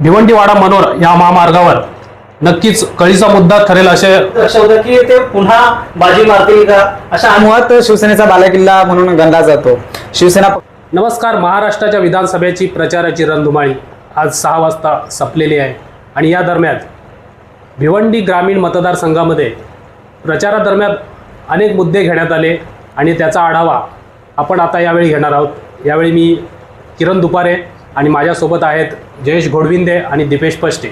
भिवंडीवाडा मनोर या महामार्गावर. नक्कीच कळीचा मुद्दा ठरेल असे लक्ष होतं की ते पुन्हा बाजी मारतील का? अशा मुळात शिवसेनेचा बालेकिल्ला म्हणून गणला जातो. शिवसेना नमस्कार महाराष्ट्राच्या विधानसभेची प्रचाराची रणधुमाळी आज सहा वाजता संपलेली आहे. आणि या दरम्यान भिवंडी ग्रामीण मतदारसंघामध्ये प्रचारादरम्यान अनेक मुद्दे घेण्यात आले आणि त्याचा आढावा आपण आता यावेळी घेणार आहोत. यावेळी मी किरण दुपारे आणि माझ्यासोबत आहेत जयेश घोडविंदे आणि दीपेश पष्टे.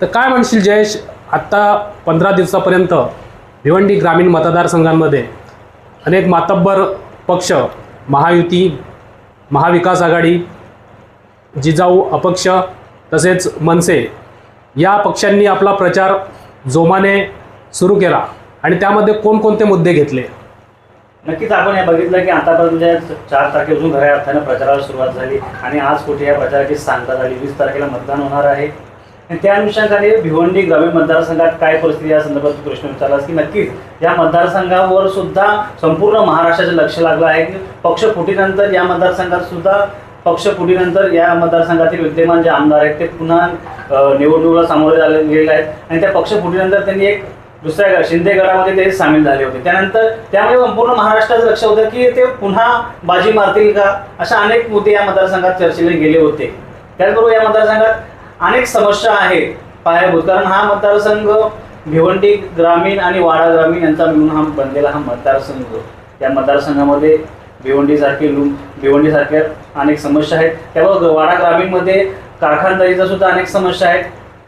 तर काय म्हणशील जयेश आत्ता पंधरा दिवसापर्यंत भिवंडी ग्रामीण मतदारसंघांमध्ये अनेक मातब्बर पक्ष महायुती महाविकास आघाडी जिजाऊ अपक्ष तसेच मनसे या पक्षांनी आपला प्रचार जोमाने सुरू केला आणि त्यामध्ये कोणकोणते मुद्दे घेतले? नक्कीच आपण हे बघितलं की आतापर्यंत चार तारखेपासून खऱ्या अर्थानं प्रचाराला सुरुवात झाली आणि आज कुठे या प्रचाराची सांगता झाली. वीस तारखेला मतदान होणार आहे. आणि त्या अनुषंगाने भिवंडी ग्रामीण मतदारसंघात काय परिस्थिती या संदर्भात प्रश्न विचारलास की नक्कीच या मतदारसंघावर सुद्धा संपूर्ण महाराष्ट्राचं लक्ष लागलं आहे. की पक्ष फुटीनंतर या मतदारसंघात सुद्धा पक्ष फुटीनंतर या मतदारसंघातील विद्यमान जे आमदार आहेत ते पुन्हा निवडणुकीला सामोरे झाले गेलेले आहेत. आणि त्या पक्ष फुटीनंतर त्यांनी एक दुसऱ्या शिंदे गटामध्ये ते सामील झाले होते. त्यानंतर त्यामुळे संपूर्ण महाराष्ट्राचं लक्ष होतं की ते पुन्हा बाजी मारतील का? अशा अनेक मुद्दे या मतदारसंघात चर्चेले गेले होते. त्याचबरोबर या मतदारसंघात अनेक समस्या आहेत. पायाभूत कारण हा मतदारसंघ भिवंडी ग्रामीण आणि वाडा ग्रामीण यांचा मिळून हा बनलेला हा मतदारसंघ. या मतदारसंघामध्ये भिवंडीसारखे लुम भिवंडीसारख्या अनेक समस्या आहेत. त्यामुळे वाडा ग्रामीणमध्ये कारखानदारीचा सुद्धा अनेक समस्या आहेत.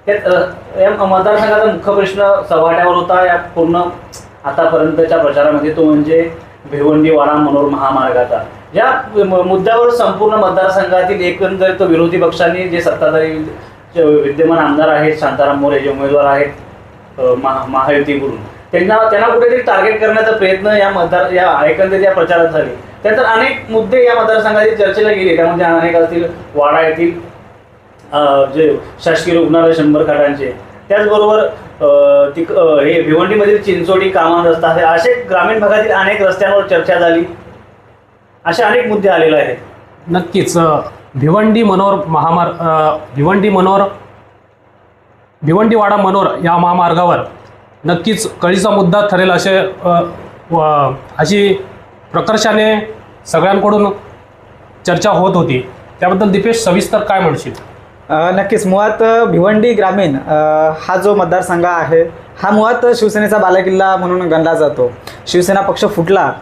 या मतदारसंघाचा मुख्य प्रश्न चव्हाट्यावर होता या पूर्ण आतापर्यंतच्या प्रचारामध्ये तो म्हणजे भिवंडी वाडा मनोर महामार्गाचा. या मुद्द्यावर संपूर्ण मतदारसंघातील एकंदर तो विरोधी पक्षांनी जे सत्ताधारी विद्यमान आमदार आहेत शांताराम मोरे जे उमेदवार आहेत महा महायुतीकडून त्यांना त्यांना कुठेतरी टार्गेट करण्याचा प्रयत्न या मतदार या एकंदरीत या प्रचारात झाले. त्यानंतर अनेक मुद्दे या मतदारसंघातील चर्चेला गेले त्यामध्ये अनेक असतील वाडा येथील जे शासकीय रुग्णालय शंभर खाटांचे त्याचबरोबर तिक ती हे भिवंडीमधील चिंचोडी कामान रस्ता आहे असे ग्रामीण भागातील अनेक रस्त्यांवर चर्चा झाली. असे अनेक मुद्दे आलेले आहेत. नक्कीच भिवंडी मनोर महामार्ग भिवंडी मनोर भिवंडीवाडा मनोर या महामार्गावर नक्कीच कळीचा मुद्दा ठरेल असे अशी प्रकर्षाने सगळ्यांकडून चर्चा होत होती. त्याबद्दल दीपेश सविस्तर काय म्हणशील? नक्कीच. मुळात भिवंडी ग्रामीण हा जो मतदारसंघ आहे हा मुळात शिवसेनेचा बालेकिल्ला म्हणून गणला जातो. शिवसेना पक्ष फुटला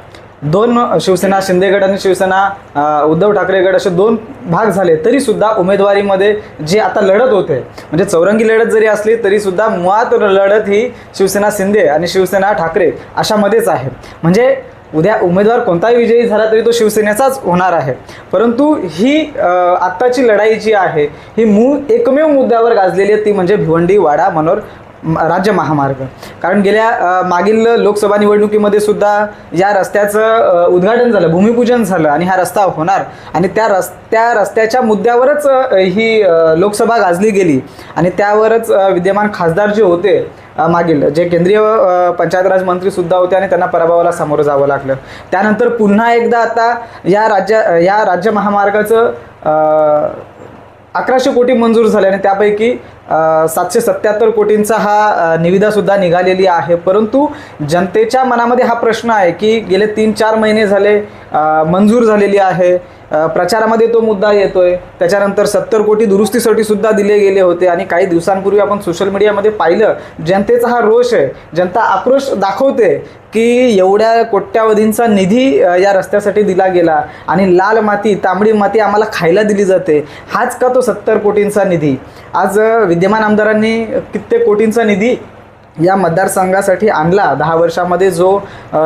दोन शिवसेना शिंदेगड आणि शिवसेना उद्धव ठाकरेगड असे दोन भाग झाले तरीसुद्धा उमेदवारीमध्ये जे आता लढत होते म्हणजे चौरंगी लढत जरी असली तरीसुद्धा मुळात लढत ही शिवसेना शिंदे आणि शिवसेना ठाकरे अशामध्येच आहे. म्हणजे उद्या उमेदवार कोणताही विजयी झाला तरी तो शिवसेनेचाच होणार आहे. परंतु ही आत्ताची लढाई जी आहे ही मूळ एकमेव मुद्द्यावर गाजलेली आहे ती म्हणजे भिवंडी वाडा मनोर राज्य महामार्ग. कारण गेल्या मागील लोकसभा निवडणुकीमध्ये सुद्धा या रस्त्याचं उद्घाटन झालं भूमिपूजन झालं आणि हा रस्ता होणार. आणि त्या रस त्या रस्त्याच्या मुद्द्यावरच ही लोकसभा गाजली गेली. आणि त्यावरच विद्यमान खासदार जे होते मागील जे केंद्रीय पंचायत राज मंत्री सुद्धा होते आणि त्यांना पराभवाला सामोरं जावं लागलं. त्यानंतर पुन्हा एकदा आता या राज्य या राज्य महामार्गाचं अकराशे कोटी मंजूर झाले आणि त्यापैकी सातशे सत्याहत्तर कोटींचा हा निविदासुद्धा निघालेली आहे. परंतु जनतेच्या मनामध्ये हा प्रश्न आहे की गेले तीन चार महिने झाले मंजूर झालेली आहे. प्रचारामध्ये तो मुद्दा येतोय. त्याच्यानंतर सत्तर कोटी दुरुस्तीसाठी सुद्धा दिले गेले होते आणि काही दिवसांपूर्वी आपण सोशल मीडियामध्ये पाहिलं जनतेचा हा रोष आहे. जनता आक्रोश दाखवते की एवढ्या कोट्यावधींचा निधी या रस्त्यासाठी दिला गेला आणि लाल माती तांबडी माती आम्हाला खायला दिली जाते. हाच का तो सत्तर कोटींचा निधी? आज विद्यमान आमदारांनी कित्येक कोटींचा निधी या मतदारसंघासाठी आणला. दहा वर्षामध्ये जो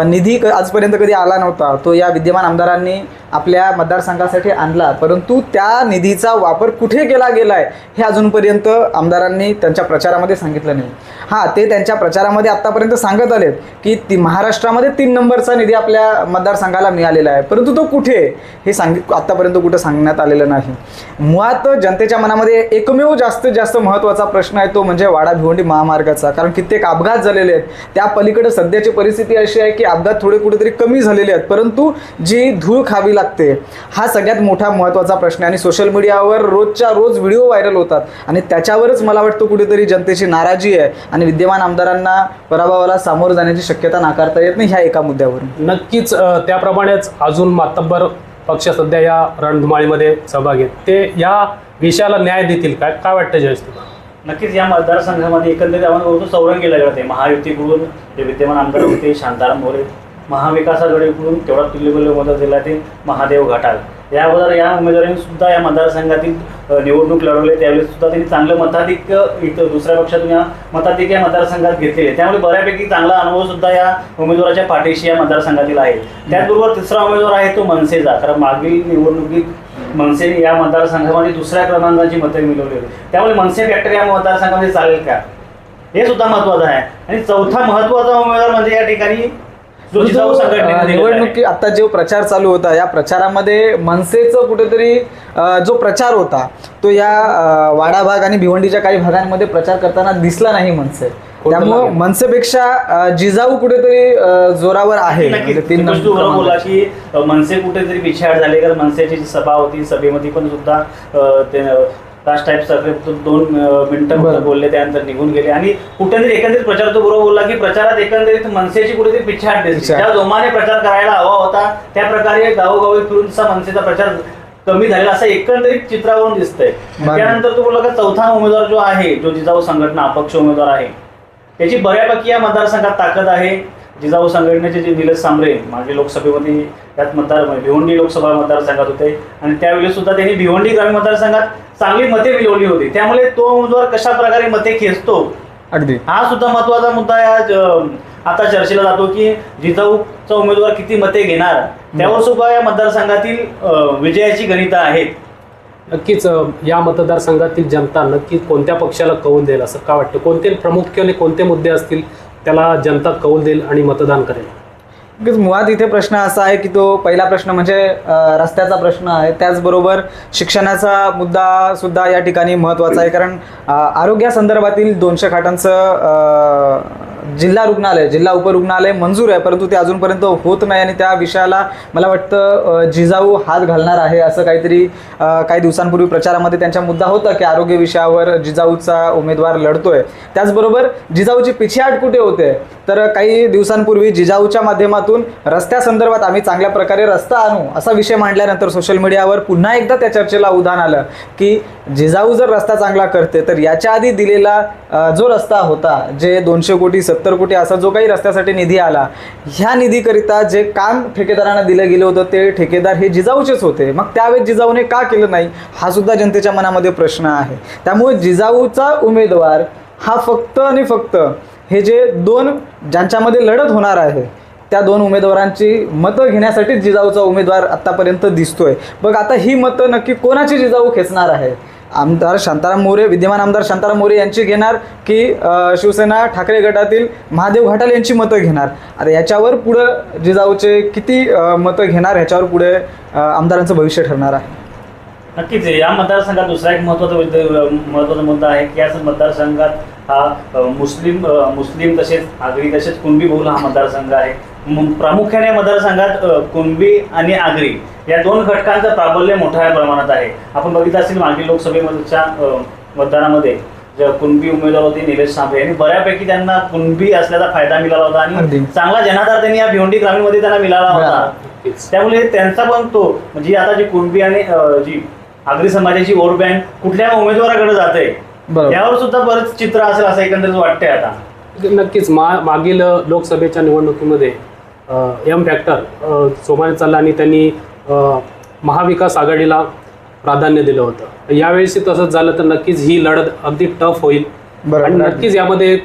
निधी क आजपर्यंत कधी आला नव्हता तो या विद्यमान आमदारांनी आपल्या मतदारसंघासाठी आणला. परंतु त्या निधीचा वापर कुठे केला गेला आहे हे अजूनपर्यंत आमदारांनी त्यांच्या प्रचारामध्ये सांगितलं नाही. हां ते त्यांच्या प्रचारामध्ये आत्तापर्यंत सांगत आलेत की ती महाराष्ट्रामध्ये तीन नंबरचा निधी आपल्या मतदारसंघाला मिळालेला आहे. परंतु तो कुठे हे सांगित आत्तापर्यंत कुठं सांगण्यात आलेलं नाही. मुळात जनतेच्या मनामध्ये एकमेव जास्तीत जास्त महत्त्वाचा प्रश्न आहे तो म्हणजे वाडा भिवंडी महामार्गाचा. कारण कित्येक एक अपघात झालेले आहेत. त्या पलीकडे सध्याची परिस्थिती अशी आहे की अपघात थोडे कुठेतरी कमी झालेले आहेत. परंतु जी धूळ खावी लागते हा सगळ्यात मोठा महत्त्वाचा प्रश्न आहे. आणि सोशल मीडियावर रोजच्या रोज व्हिडिओ व्हायरल होतात. आणि त्याच्यावरच मला वाटतं कुठेतरी जनतेची नाराजी आहे. आणि विद्यमान आमदारांना पराभवाला सामोरं जाण्याची शक्यता नाकारता येत नाही ह्या एका मुद्द्यावरून. नक्कीच त्याप्रमाणेच अजून मातब्बर पक्ष सध्या या रणधुमाळीमध्ये सहभागी आहेत. ते या विषयाला न्याय देतील काय? काय वाटतं जयेश तुम्हाला? नक्कीच या मतदारसंघामध्ये एकंदरीत आपण बघतो चौरंगी लढत महायुती महायुतीकडून जे विद्यमान आमदार होते शांताराम मोरे महाविकास आघाडीकडून तेवढा तुल्यबल्य मदत दिला ते महादेव घाटाल. या अगोदर या उमेदवारांनी सुद्धा या मतदारसंघातील निवडणूक लढवले. त्यावेळेस सुद्धा त्यांनी चांगलं मताधिक इथं दुसऱ्या पक्षातून या मताधिक या मतदारसंघात घेतलेले. त्यामुळे बऱ्यापैकी चांगला अनुभव सुद्धा या उमेदवाराच्या पाठीशी या मतदारसंघातील आहे. त्याचबरोबर तिसरा उमेदवार आहे तो मनसेचा. कारण मागील निवडणुकीत मनसेने या मतदारसंघामध्ये दुसऱ्या क्रमांकाची मते मिळवली होती. त्यामुळे मनसे फॅक्टर या मतदारसंघामध्ये चालेल का? हे सुद्धा महत्वाचं आहे. आणि चौथा महत्त्वाचा उमेदवार म्हणजे या ठिकाणी. निवडणुकी आता जो प्रचार चालू होता या प्रचारामध्ये मनसेचं कुठेतरी जो प्रचार होता तो या वाडा भाग आणि भिवंडीच्या काही भागांमध्ये प्रचार करताना दिसला नाही मनसे. त्यामुळं? मनसेपेक्षा जिजाऊ कुठेतरी जोरावर आहे म्हणजे तीन गोष्ट बरोबर बोला. की मनसे कुठेतरी पिछाड झाले कारण मनसेची जी सभा होती सभेमध्ये पण सुद्धा ते टाईप दोन मिनिटं. बोलले त्यानंतर निघून गेले आणि कुठेतरी एकंदरीत प्रचार तो बरोबर बोलला की प्रचारात एकंदरीत मनसेची कुठेतरी पिछाड दिसली. ज्या जोमाने प्रचार करायला हवा होता त्या प्रकारे गावोगावी फिरून तसा मनसेचा प्रचार कमी झालेला असं एकंदरीत चित्रावरून दिसतंय. त्यानंतर तो बोलला का चौथा उमेदवार जो आहे जो जिजाऊ संघटना अपक्ष उमेदवार आहे त्याची बऱ्यापैकी या मतदारसंघात ताकद आहे. जिजाऊ संघटनेचे जे निलेश सांबरे मागे लोकसभेमध्ये त्यात मतदार भिवंडी लोकसभा मतदारसंघात होते. आणि त्यावेळी सुद्धा त्यांनी भिवंडी ग्रामीण मतदारसंघात चांगली मते मिळवली होती. त्यामुळे तो उमेदवार कशा प्रकारे मते खेचतो? अगदी. हा सुद्धा महत्त्वाचा मुद्दा या आता चर्चेला जातो की जिजाऊचा उमेदवार किती मते घेणार? त्यावर सुद्धा या मतदारसंघातील विजयाची गणितं आहेत. नक्कीच या मतदारसंघातील जनता नक्की कोणत्या पक्षाला कौल देईल असं का वाटतं? कोणते प्रामुख्याने कोणते मुद्दे असतील त्याला जनता कौल देईल आणि मतदान करेल? मुळात इथे प्रश्न असा आहे की तो पहिला प्रश्न म्हणजे रस्त्याचा प्रश्न आहे. त्याचबरोबर शिक्षणाचा मुद्दा सुद्धा या ठिकाणी महत्त्वाचा आहे. कारण आरोग्यासंदर्भातील दोनशे खाटांचं जिल्हा रुग्णालय जिल्हा उपरुग्णालय मंजूर आहे परंतु ते अजूनपर्यंत होत नाही आणि त्या विषयाला मला वाटतं जिजाऊ हात घालणार आहे असं काहीतरी काही दिवसांपूर्वी प्रचारामध्ये त्यांचा मुद्दा होता की आरोग्य विषयावर जिजाऊचा उमेदवार लढतोय. त्याचबरोबर जिजाऊची पिछेहाट कुठे होते? तर काही दिवसांपूर्वी जिजाऊच्या माध्यमातून रस्त्यासंदर्भात आम्ही चांगल्या प्रकारे रस्ता आणू असा विषय मांडल्यानंतर सोशल मीडियावर पुन्हा एकदा त्या चर्चेला उदाहरण आलं की जिजाऊ जर रस्ता चांगला करते तर याच्या आधी दिलेला जो रस्ता होता जे दोनशे कोटी सत्तर कोटी असा जो काही रस्त्यासाठी निधी आला ह्या निधीकरिता जे काम ठेकेदारांना दिलं गेलं होतं ते ठेकेदार हे जिजाऊचेच होते. मग त्यावेळेस जिजाऊने का केलं नाही? हा सुद्धा जनतेच्या मनामध्ये प्रश्न आहे. त्यामुळे जिजाऊचा उमेदवार हा फक्त आणि फक्त हे जे दोन ज्यांच्यामध्ये लढत होणार आहे त्या दोन उमेदवारांची मतं घेण्यासाठीच जिजाऊचा उमेदवार आत्तापर्यंत दिसतोय. बघ आता ही मतं नक्की कोणाची जिजाऊ खेचणार आहे? आमदार शांताराम मोरे विद्यमान आमदार शांताराम मोरे यांची घेणार की शिवसेना ठाकरे गटातील महादेव घाटाल यांची मतं घेणार. आता याच्यावर पुढं जिजाऊचे किती मतं घेणार ह्याच्यावर पुढे आमदारांचं भविष्य ठरणार आहे? नक्कीच या मतदारसंघात दुसरा एक महत्त्वाचा महत्त्वाचा मुद्दा आहे की या मतदारसंघात हा मुस्लिम मुस्लिम तसेच आगरी तसेच कुणबी बहुल हा मतदारसंघ आहे. प्रामुख्याने मतदारसंघात कुणबी आणि आगरी या दोन घटकांचं प्राबल्य मोठ्या प्रमाणात आहे. आपण बघितलं असेल मागील लोकसभेमधच्या मतदानामध्ये जे कुणबी उमेदवार होते निलेश सांबरे यांनी बऱ्यापैकी त्यांना कुणबी असल्याचा फायदा मिळाला होता. आणि चांगला जनाधार त्यांनी या भिवंडी ग्रामीणमध्ये त्यांना मिळाला होता. त्यामुळे त्यांचा पण तो म्हणजे आता जी कुणबी आणि जी आगरी समाजाची वोट बँक कुठल्या उमेदवाराकडे जाते बरोबर. यावर सुद्धा बरंच चित्र असेल असं एकंदरीत वाटतंय आता. नक्कीच. मा मागील लोकसभेच्या निवडणुकीमध्ये एम फॅक्टर सोमाने चालला आणि त्यांनी महाविकास आघाडीला प्राधान्य दिलं होतं. यावेळेस तसंच झालं तर नक्कीच ही लढत अगदी टफ होईल. आणि नक्कीच यामध्ये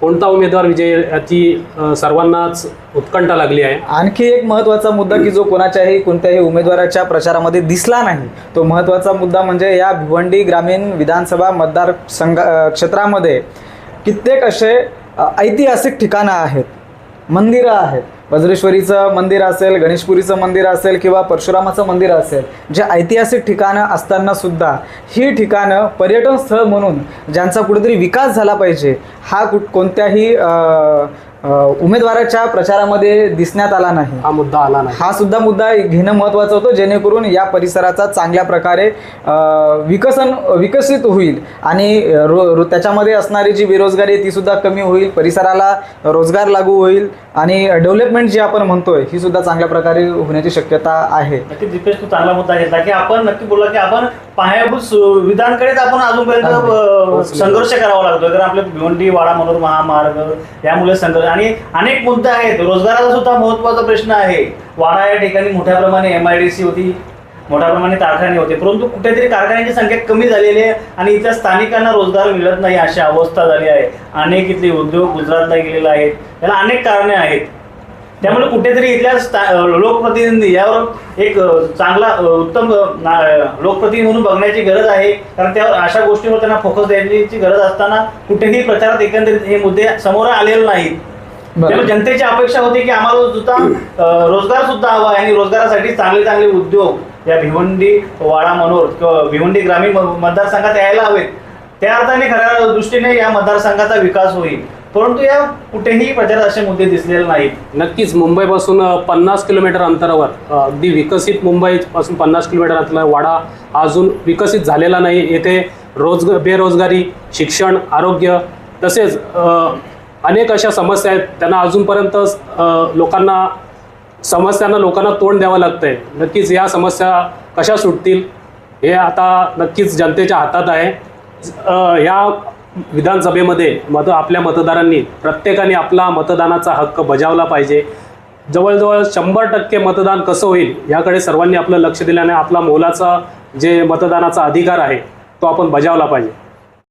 कोणता उमेदवार विजय याची सर्वांनाच उत्कंठा लागली आहे. आणखी एक महत्त्वाचा मुद्दा की जो कोणाच्याही कोणत्याही उमेदवाराच्या प्रचारामध्ये दिसला नाही तो महत्त्वाचा मुद्दा म्हणजे या भिवंडी ग्रामीण विधानसभा मतदार संघ क्षेत्रामध्ये कित्येक असे ऐतिहासिक ठिकाणं आहेत. मंदिरं आहेत. वज्रेश्वरीचं मंदिर असेल गणेशपुरीचं मंदिर असेल किंवा परशुरामाचं मंदिर असेल जे ऐतिहासिक ठिकाणं असताना सुद्धा ही ठिकाणं पर्यटन स्थळ म्हणून ज्यांचा कुठेतरी विकास झाला पाहिजे हा कुठ कोणत्याही उमेदवाराच्या प्रचारामध्ये दिसण्यात आला नाही. हा मुद्दा आला नाही. हा सुद्धा मुद्दा घेणं महत्त्वाचं होतं जेणेकरून या परिसराचा चांगल्या प्रकारे विकसन विकसित होईल. आणि रो रो त्याच्यामध्ये असणारी जी बेरोजगारी आहे ती सुद्धा कमी होईल परिसराला रोजगार लागू होईल आणि डेव्हलपमेंट जी आपण म्हणतोय ही सुद्धा चांगल्या प्रकारे होण्याची शक्यता आहे. नक्की दीपेश तू चांगला मुद्दा घेतला की आपण नक्की बोलला की आपण पायाभूत सुविधांकडेच आपण अजूनपर्यंत संघर्ष करावा लागतो कारण आपले भिवंडी वाडा मनोर महामार्ग यामुळे संघर्ष आणि अनेक मुद्दे आहेत. रोजगाराचा सुद्धा महत्त्वाचा प्रश्न आहे. वाडा या ठिकाणी मोठ्या प्रमाणे एम आय डी सी होती. मोठ्या प्रमाणे कारखाने होते. परंतु कुठेतरी कारखान्यांची संख्या कमी झालेली आहे आणि इथल्या स्थानिकांना रोजगार मिळत नाही अशी अवस्था झाली आहे. अनेक इथले उद्योग गुजरातला गेलेले आहेत. याला अनेक कारणे आहेत. त्यामुळे कुठेतरी इथल्या लोकप्रतिनिधी यावर एक चांगला उत्तम लोकप्रतिनिधी म्हणून बघण्याची गरज आहे. कारण त्यावर अशा गोष्टींवर त्यांना फोकस द्यायची गरज असताना कुठेही प्रचारात एकंदरीत हे मुद्दे समोर आलेले नाहीत. त्यामुळे जनतेची अपेक्षा होती की आम्हाला सुद्धा रोजगार सुद्धा हवा आहे आणि रोजगारासाठी चांगले चांगले उद्योग या भिवंडी वाडा मनोर किंवा भिवंडी ग्रामीण मतदारसंघात यायला हवेत. त्या अर्थाने खऱ्या दृष्टीने या मतदारसंघाचा विकास होईल. परंतु या कुठेही प्रचारात असे मुद्दे दिसलेले नाहीत. नक्कीच मुंबईपासून पन्नास किलोमीटर अंतरावर अगदी विकसित मुंबईपासून पन्नास किलोमीटर अंतरावर वाडा हा अजून विकसित झालेला नाही. येथे रोज बेरोजगारी शिक्षण आरोग्य तसेच अनेक अशा समस्या आहेत. त्यांना अजूनपर्यंत लोकांना समस्यांना लोकांना तोंड द्यावं लागतं आहे नक्कीच या समस्या कशा सुटतील हे आता नक्कीच जनतेच्या हातात आहे. या विधानसभेमध्ये मत आपल्या मतदारांनी प्रत्येकाने आपला मतदानाचा हक्क बजावला पाहिजे. जवळजवळ शंभर टक्के मतदान कसं होईल याकडे सर्वांनी आपलं लक्ष दिल्याने आपला मोलाचा जे मतदानाचा अधिकार आहे तो आपण बजावला पाहिजे.